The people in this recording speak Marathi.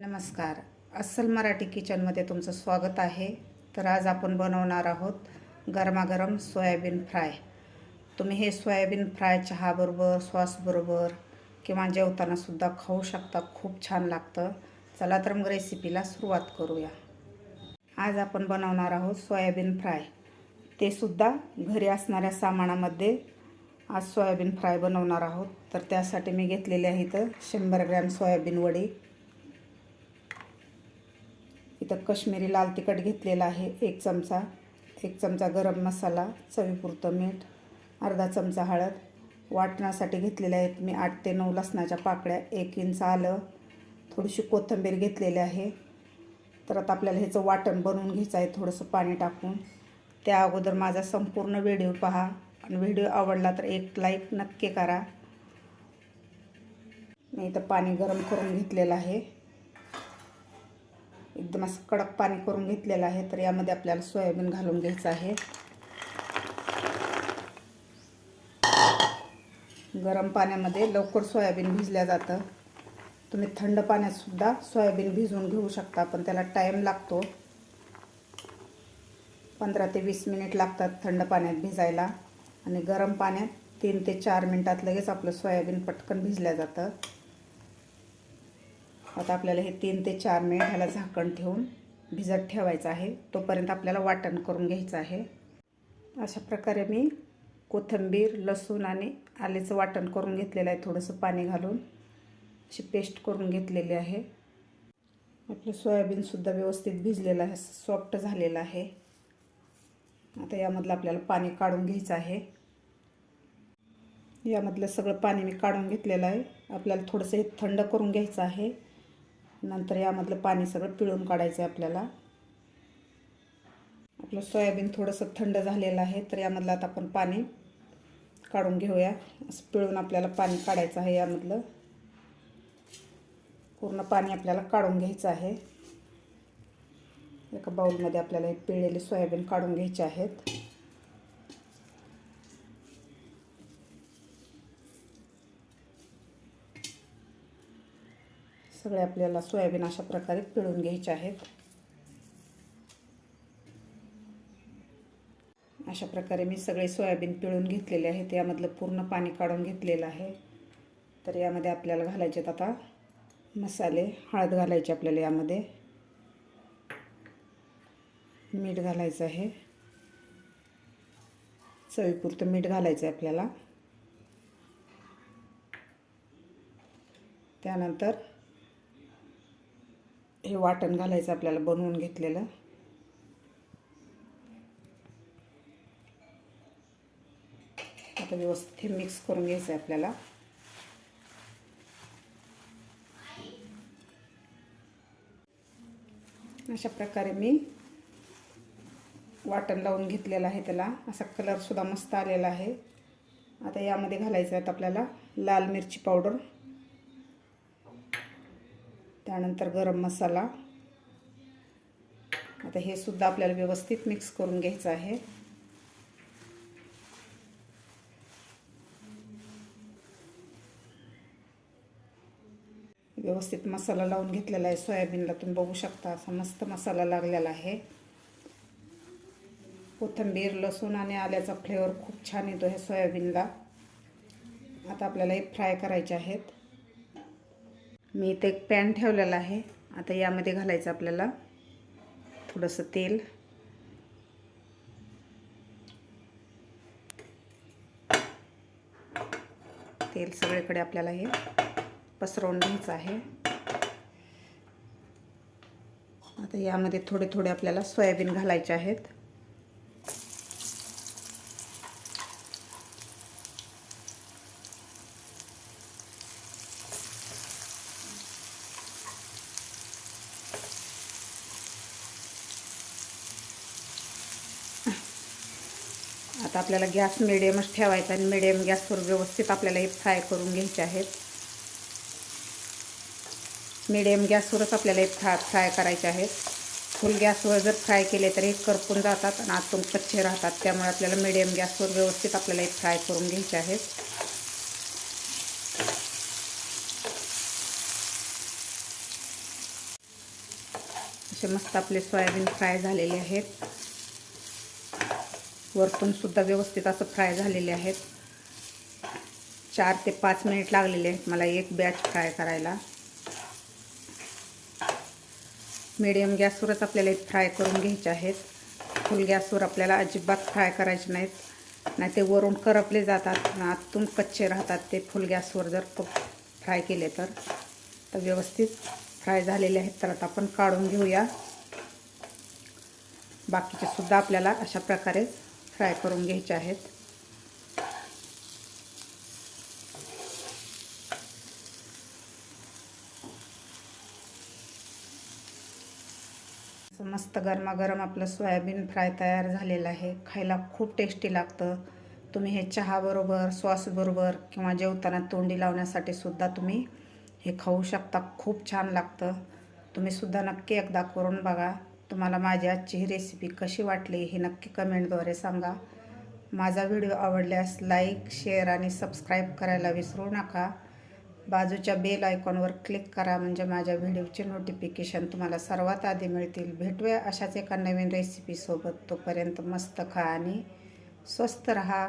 नमस्कार. अस्सल मराठी किचनमध्ये तुमचं स्वागत आहे. तर आज आपण बनवणार आहोत गरमागरम सोयाबीन फ्राय. तुम्ही हे सोयाबीन फ्राय चहाबरोबर सॉसबरोबर किंवा जेवतानासुद्धा खाऊ शकता. खूप छान लागतं. चला तर मग रेसिपीला सुरुवात करूया. आज आपण बनवणार आहोत सोयाबीन फ्राय. ते सुद्धा घरी असणाऱ्या सामानामध्ये आज सोयाबीन फ्राय बनवणार आहोत. तर त्यासाठी मी घेतलेले आहे इथं शंभर ग्रॅम सोयाबीन वडी इथं कश्मीरी लाल तिखट घेतलेलं आहे. एक चमचा एक चमचा गरम मसाला चवीपुरतं मीठ अर्धा चमचा हळद. वाटण्यासाठी घेतलेल्या आहेत मी आठ ते नऊ लसणाच्या पाकळ्या. एक इंच आलं थोडीशी कोथिंबीर घेतलेली आहे. तर आता आपल्याला ह्याचं वाटण बनवून घ्यायचं आहे थोडंसं पाणी टाकून. त्या अगोदर माझा संपूर्ण व्हिडिओ पहा. आणि व्हिडिओ आवडला तर एक लाईक नक्की करा. मी इथं पाणी गरम करून घेतलेलं आहे. एकदम असं कडक पाणी करून घेतलेलं आहे तर यामध्ये आपल्याला सोयाबीन घालून घ्यायचं आहे. गरम पाण्यामध्ये लवकर सोयाबीन भिजल्या जातं. तुम्ही थंड पाण्यातसुद्धा सोयाबीन भिजवून घेऊ शकता पण त्याला टाईम लागतो. पंधरा ते वीस मिनिट लागतात थंड पाण्यात भिजायला. आणि गरम पाण्यात तीन ते चार मिनटात लगेच आपलं सोयाबीन पटकन भिजल्या जातं. आता आपल्याला हे तीन ते चार मिनिट ह्याला झाकण ठेवून भिजत ठेवायचं आहे. तोपर्यंत आपल्याला वाटण करून घ्यायचं आहे. अशा प्रकारे मी कोथिंबीर लसूण आणि आलेचं वाटण करून घेतलेलं आहे. थोडंसं पाणी घालून अशी पेस्ट करून घेतलेली आहे. आपलं सोयाबीनसुद्धा व्यवस्थित भिजलेलं आहे सॉफ्ट झालेलं आहे. आता यामधलं आपल्याला पाणी काढून घ्यायचं आहे. यामधलं सगळं पाणी मी काढून घेतलेलं आहे. आपल्याला थोडंसं हे थंड करून घ्यायचं आहे. नंतर यामधलं पाणी सगळं पिळून काढायचं आहे आपल्याला. आपलं सोयाबीन थोडंसं थंड झालेलं आहे तर यामधलं आता आपण पाणी काढून घेऊया. असं पिळून आपल्याला पाणी काढायचं आहे यामधलं. पूर्ण पाणी आपल्याला काढून घ्यायचं आहे. एका बाऊलमध्ये आपल्याला हे पिळलेले सोयाबीन काढून घ्यायचे आहेत. सगळे आपल्याला सोयाबीन अशा प्रकारे पिळून घ्यायचे आहेत. अशा प्रकारे मी सगळे सोयाबीन पिळून घेतलेले आहेत. यामधलं पूर्ण पाणी काढून घेतलेलं आहे. तर यामध्ये आपल्याला घालायचे आता मसाले. हळद घालायची आपल्याला यामध्ये. मीठ घालायचं आहे. चवीपुरतं मीठ घालायचं आहे आपल्याला. त्यानंतर हे वाटण घालायचं आपल्याला बनवून घेतलेलं. आता व्यवस्थित हे मिक्स करून घ्यायचं आहे आपल्याला. अशा प्रकारे मी वाटण लावून घेतलेलं आहे त्याला. असा कलरसुद्धा मस्त आलेला आहे. आता यामध्ये घालायचं आहे आपल्याला लाल मिरची पावडर. त्यानंतर गरम मसाला. आता हे सुद्धा आपल्याला व्यवस्थित मिक्स करून घ्यायचं आहे. व्यवस्थित मसाला लावून घेतलेला आहे. सोयाबीनला तुम्ही बघू शकता असा मस्त मसाला लागलेला आहे. कोथिंबीर लसूण आणि आल्याचा फ्लेवर खूप छान येतो हे सोयाबीनला. आता आपल्याला हे फ्राय करायचे आहेत. मी इथे एक पॅन ठेवलेला आहे. आता यामध्ये घालायचं आपल्याला थोडंसं तेल. तेल सगळीकडे आपल्याला हे पसरवून घ्यायचं आहे. आता यामध्ये थोडे थोडे आपल्याला सोयाबीन घालायचे आहेत. आता आपल्याला गॅस मिडियमच ठेवायचा आणि मिडियम गॅसवर व्यवस्थित आपल्याला हे फ्राय करून घ्यायचे आहेत. मिडियम गॅसवरच आपल्याला हे फ्राय फ्राय करायचे आहेत. फुल गॅसवर जर फ्राय केले तर हे करपून जातात आणि आतून कच्चे राहतात. त्यामुळे आपल्याला मिडियम गॅसवर व्यवस्थित आपल्याला हे फ्राय करून घ्यायचे आहेत. असे मस्त आपले सोयाबीन फ्राय झालेले आहेत. वरतून सुद्धा व्यवस्थित असं फ्राय झालेले आहेत. चार ते पाच मिनिट लागलेले आहेत मला एक बॅच फ्राय करायला. मीडियम गॅसवरच आपल्याला फ्राय करून घ्यायचे आहेत. फुल गॅसवर आपल्याला अजिबात फ्राय करायचे नाहीत. नाही ते वरून करपले जातात आतून कच्चे राहतात ते फुल गॅसवर जर फ्राय केले तर. तर व्यवस्थित फ्राय झालेले आहेत. तर आता आपण काढून घेऊया. बाकीचे सुद्धा आपल्याला अशा प्रकारे फ्राय करून घ्यायचे आहेत. असं मस्त गरमागरम आपलं सोयाबीन फ्राय तयार झालेलं आहे. खायला खूप टेस्टी लागतं. तुम्ही हे चहाबरोबर सॉसबरोबर किंवा जेवताना तोंडी लावण्यासाठी सुद्धा तुम्ही हे खाऊ शकता. खूप छान लागतं. तुम्ही सुद्धा नक्की एकदा करून बघा. तुम्हाला माझी आजची ही रेसिपी कशी वाटली हे नक्की कमेंटद्वारे सांगा. माझा व्हिडिओ आवडल्यास लाईक शेअर आणि सबस्क्राईब करायला विसरू नका. बाजूच्या बेल आयकॉनवर क्लिक करा म्हणजे माझ्या व्हिडिओचे नोटिफिकेशन तुम्हाला सर्वात आधी मिळतील. भेटूया अशाच एका नवीन रेसिपीसोबत तोपर्यंत मस्त खा आणि स्वस्त रहा.